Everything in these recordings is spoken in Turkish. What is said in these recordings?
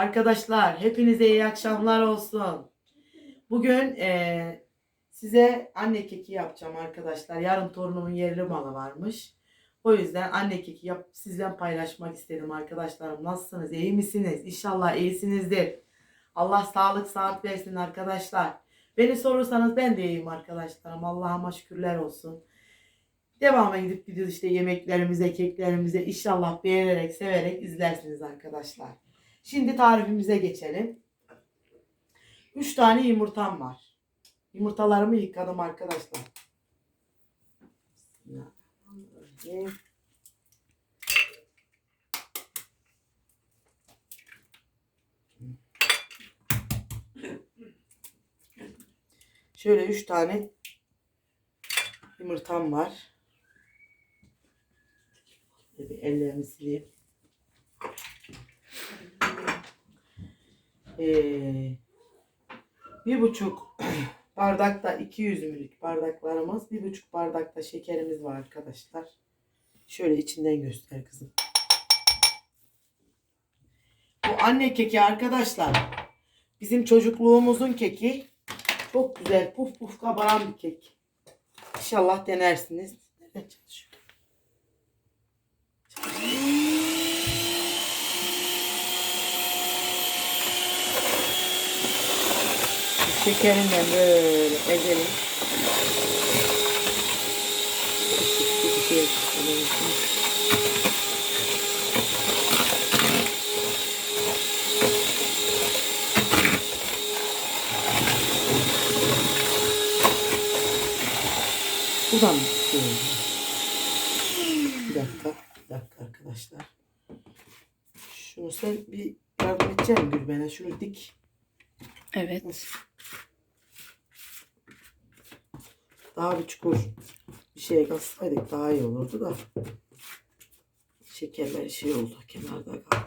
Arkadaşlar hepinize iyi akşamlar olsun. Bugün eee, size anne keki yapacağım arkadaşlar. Yarın torunumun yerli malı varmış. O yüzden anne keki yap sizden paylaşmak istedim arkadaşlarım. Nasılsınız? İyi misiniz? İnşallah iyisinizdir. Allah sağlık saat versin arkadaşlar. Beni sorursanız ben de iyiyim arkadaşlarım. Allah'ıma şükürler olsun. Devamı gidip gidiyoruz işte yemeklerimize, keklerimize. İnşallah beğenerek, severek izlersiniz arkadaşlar. Şimdi tarifimize geçelim. 3 tane yumurtam var. Yumurtalarımı yıkadım arkadaşlar. Şöyle 3 tane yumurtam var. Bir ellerimi sileyim. Ee, bir buçuk bardakta 200 ml bardaklarımız, bir buçuk bardakta şekerimiz var arkadaşlar. Şöyle içinden göster kızım. Bu anne keki arkadaşlar. Bizim çocukluğumuzun keki. Çok güzel puf puf kabaran bir kek. İnşallah denersiniz. Nereden çalışıyor? Şekerinden böyle ezelim. Buradan? Bir dakika, bir dakika arkadaşlar. Şunu sen bir yardım edecek misin Gülben'e? Şunu dik. Evet. Daha bir çukur bir şeye katsaydık daha iyi olurdu da. Şekerler şey oldu. Kenarda kaldı.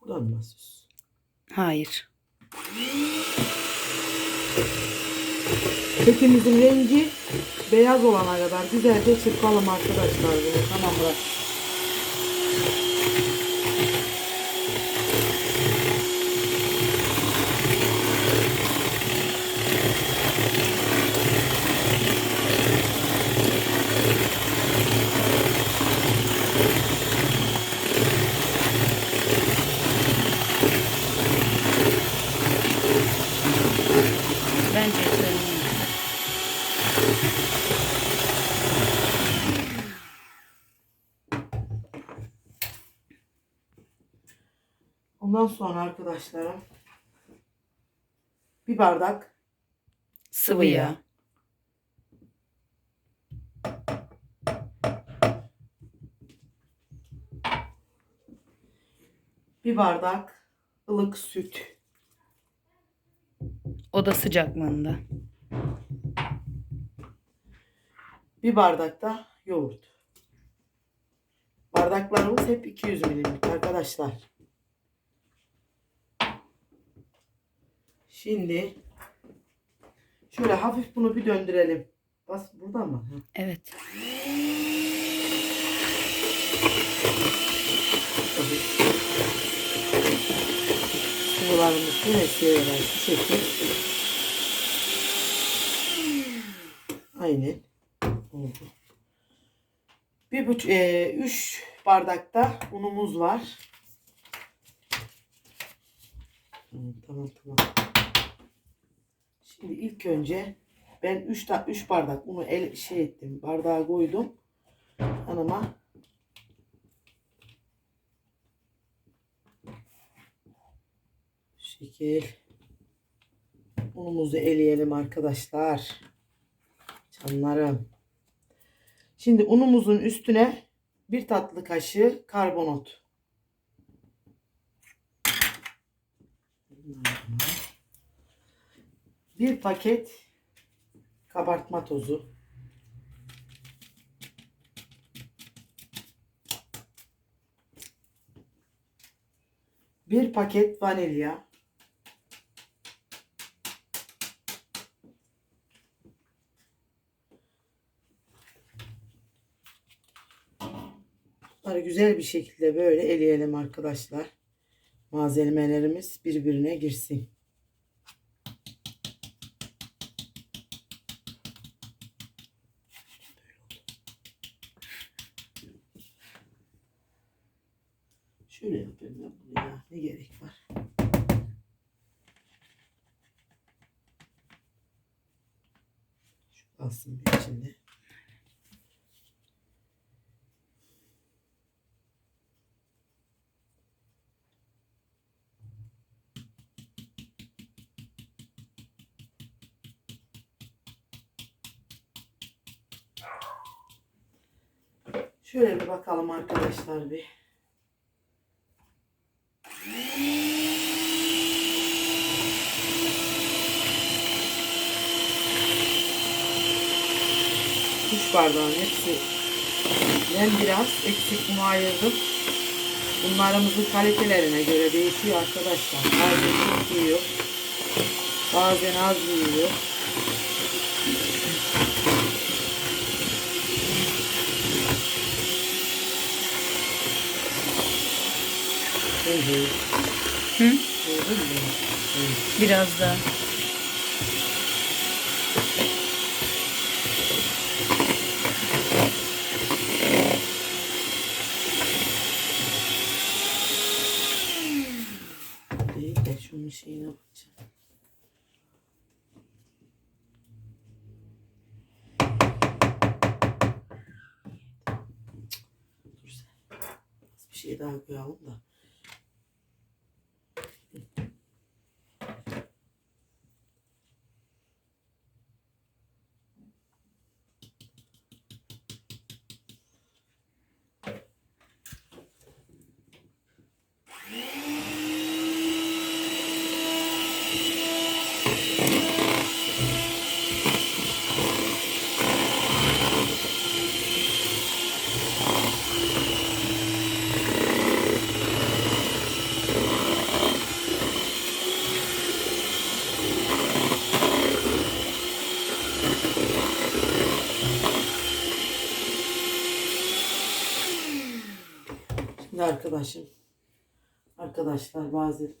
Buradan mı basıyorsun? Hayır. Kekimizin rengi beyaz olana kadar güzelce çırpalım arkadaşlar bunu. Tamam bırak. Bence yeterli. Ondan sonra arkadaşlarım bir bardak Sıvı yağ. bir bardak ılık süt. Oda sıcaklığında. Bir bardak da yoğurt. Bardaklarımız hep 200 milimlik arkadaşlar. Şimdi şöyle hafif bunu bir döndürelim. Bas burada mı? Evet. Sıvılarımız yine seviyorlar şu şekil. Aynen. Oldu. Bir buçuk, e, üç bardakta unumuz var. Tamam, tamam. Şimdi ilk önce ben 3 ta 3 bardak unu el şey ettim. Bardağa koydum. Hanıma şekil unumuzu eleyelim arkadaşlar. Canlarım. Şimdi unumuzun üstüne bir tatlı kaşığı karbonat. Bir paket kabartma tozu. Bir paket vanilya. Bunları güzel bir şekilde böyle eleyelim arkadaşlar. Malzemelerimiz birbirine girsin. Şöyle yapayım ben bunu ya. Ne gerek var? Şu kalsın bir içinde. Şöyle bir bakalım arkadaşlar bir. Üç bardağın hepsi. Ben biraz eksik bunu ayırdım. Bunlarımızın kalitelerine göre değişiyor arkadaşlar. Bazen çok yiyor. Bazen az. Evet. Hı? Biraz daha. Şeyine bakacağım. Dur. Bir şey daha koyalım da. Şimdi arkadaşım arkadaşlar bazı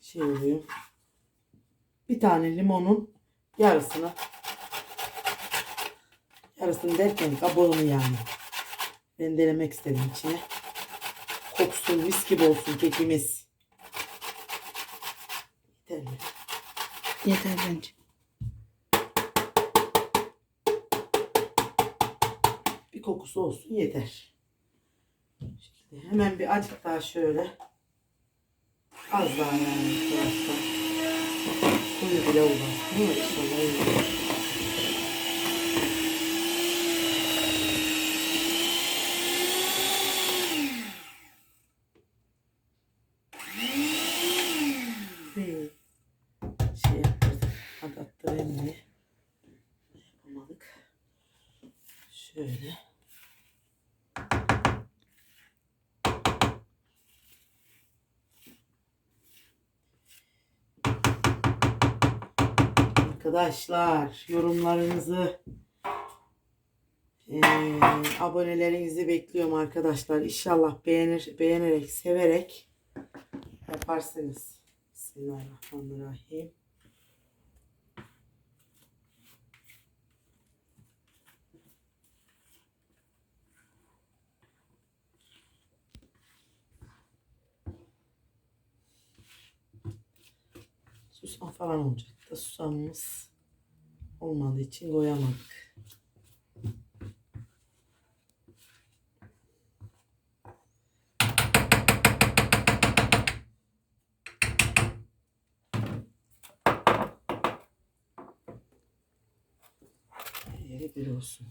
şey oluyor. Bir tane limonun yarısını yarısını derken kabuğunu yani rendelemek istedim içine. Koksun mis gibi olsun kekimiz. Yeter mi? Yeter bence. Bir kokusu olsun yeter. Hemen bir acık daha şöyle. Az daha yani. Suyu bile olmaz. Mi? İnşallah olur. Arkadaşlar yorumlarınızı eee, abonelerinizi bekliyorum arkadaşlar. İnşallah beğenir, beğenerek, severek yaparsınız. Bismillahirrahmanirrahim. Susam falan olacak da susamımız olmadığı için koyamadık. Yeri bir olsun.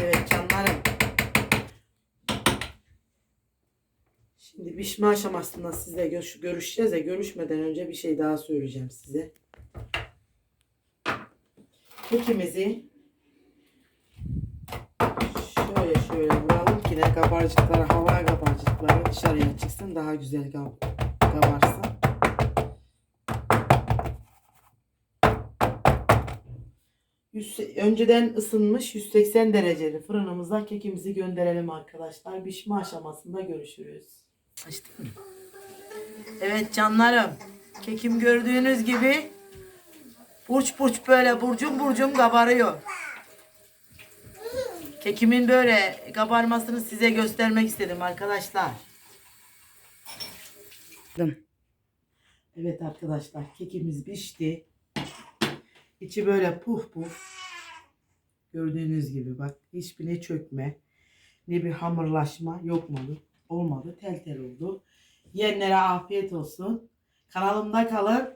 Evet canlarım. Şimdi pişme aşamasında sizle görüş görüşeceğiz ya görüşmeden önce bir şey daha söyleyeceğim size. Kekimizi kabarcıkları, hava kabarcıkları dışarıya çıksın daha güzel kab kabarsın. Önceden ısınmış 180 dereceli fırınımıza kekimizi gönderelim arkadaşlar. Pişme aşamasında görüşürüz. Açtık mı? Evet canlarım. Kekim gördüğünüz gibi burç burç böyle burcum burcum kabarıyor. Kekimin böyle kabarmasını size göstermek istedim arkadaşlar. Evet arkadaşlar kekimiz pişti. İçi böyle puf puf. Gördüğünüz gibi bak hiçbir ne çökme ne bir hamurlaşma yok mu? Olmadı. Tel tel oldu. Yiyenlere afiyet olsun. Kanalımda kalın.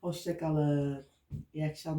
Hoşça kalın. İyi akşamlar.